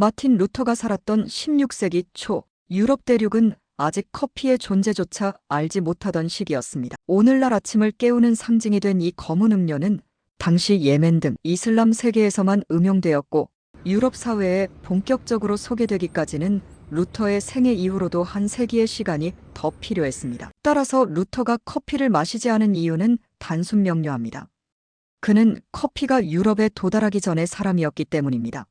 마틴 루터가 살았던 16세기 초 유럽 대륙은 아직 커피의 존재조차 알지 못하던 시기였습니다. 오늘날 아침을 깨우는 상징이 된 이 검은 음료는 당시 예멘 등 이슬람 세계에서만 음용되었고 유럽 사회에 본격적으로 소개되기까지는 루터의 생애 이후로도 한 세기의 시간이 더 필요했습니다. 따라서 루터가 커피를 마시지 않은 이유는 단순 명료합니다. 그는 커피가 유럽에 도달하기 전의 사람이었기 때문입니다.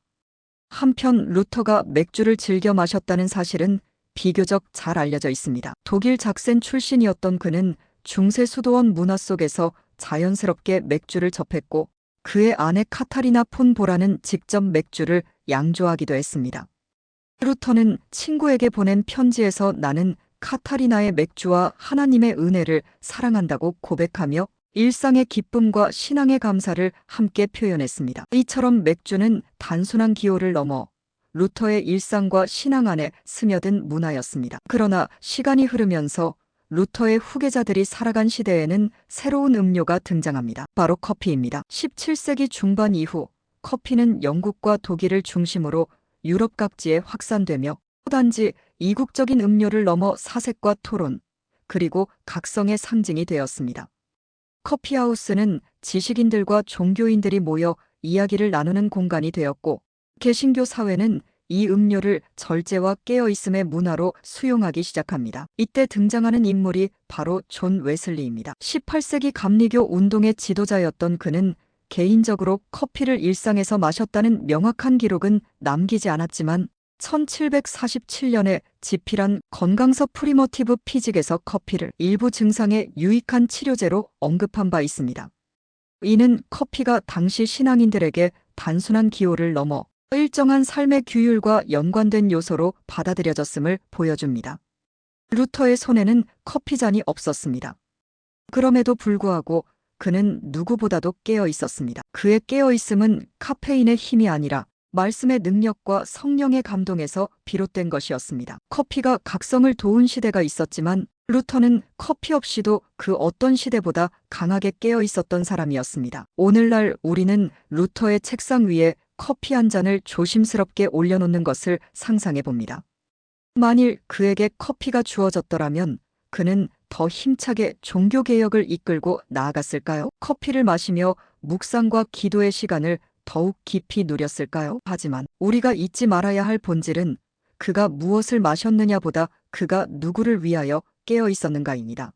한편 루터가 맥주를 즐겨 마셨다는 사실은 비교적 잘 알려져 있습니다. 독일 작센 출신이었던 그는 중세 수도원 문화 속에서 자연스럽게 맥주를 접했고 그의 아내 카타리나 폰 보라는 직접 맥주를 양조하기도 했습니다. 루터는 친구에게 보낸 편지에서 나는 카타리나의 맥주와 하나님의 은혜를 사랑한다고 고백하며 일상의 기쁨과 신앙의 감사를 함께 표현했습니다. 이처럼 맥주는 단순한 기호를 넘어 루터의 일상과 신앙 안에 스며든 문화였습니다. 그러나 시간이 흐르면서 루터의 후계자들이 살아간 시대에는 새로운 음료가 등장합니다. 바로 커피입니다. 17세기 중반 이후 커피는 영국과 독일을 중심으로 유럽 각지에 확산되며 단지 이국적인 음료를 넘어 사색과 토론, 그리고 각성의 상징이 되었습니다. 커피하우스는 지식인들과 종교인들이 모여 이야기를 나누는 공간이 되었고, 개신교 사회는 이 음료를 절제와 깨어있음의 문화로 수용하기 시작합니다. 이때 등장하는 인물이 바로 존 웨슬리입니다. 18세기 감리교 운동의 지도자였던 그는 개인적으로 커피를 일상에서 마셨다는 명확한 기록은 남기지 않았지만 1747년에 지필한 건강서 프리머티브 피직에서 커피를 일부 증상에 유익한 치료제로 언급한 바 있습니다. 이는 커피가 당시 신앙인들에게 단순한 기호를 넘어 일정한 삶의 규율과 연관된 요소로 받아들여졌음을 보여줍니다. 루터의 손에는 커피잔이 없었습니다. 그럼에도 불구하고 그는 누구보다도 깨어 있었습니다. 그의 깨어 있음은 카페인의 힘이 아니라 말씀의 능력과 성령의 감동에서 비롯된 것이었습니다. 커피가 각성을 도운 시대가 있었지만 루터는 커피 없이도 그 어떤 시대보다 강하게 깨어 있었던 사람이었습니다. 오늘날 우리는 루터의 책상 위에 커피 한 잔을 조심스럽게 올려놓는 것을 상상해 봅니다. 만일 그에게 커피가 주어졌더라면 그는 더 힘차게 종교개혁을 이끌고 나아갔을까요? 커피를 마시며 묵상과 기도의 시간을 더욱 깊이 누렸을까요? 하지만 우리가 잊지 말아야 할 본질은 그가 무엇을 마셨느냐보다 그가 누구를 위하여 깨어 있었는가입니다.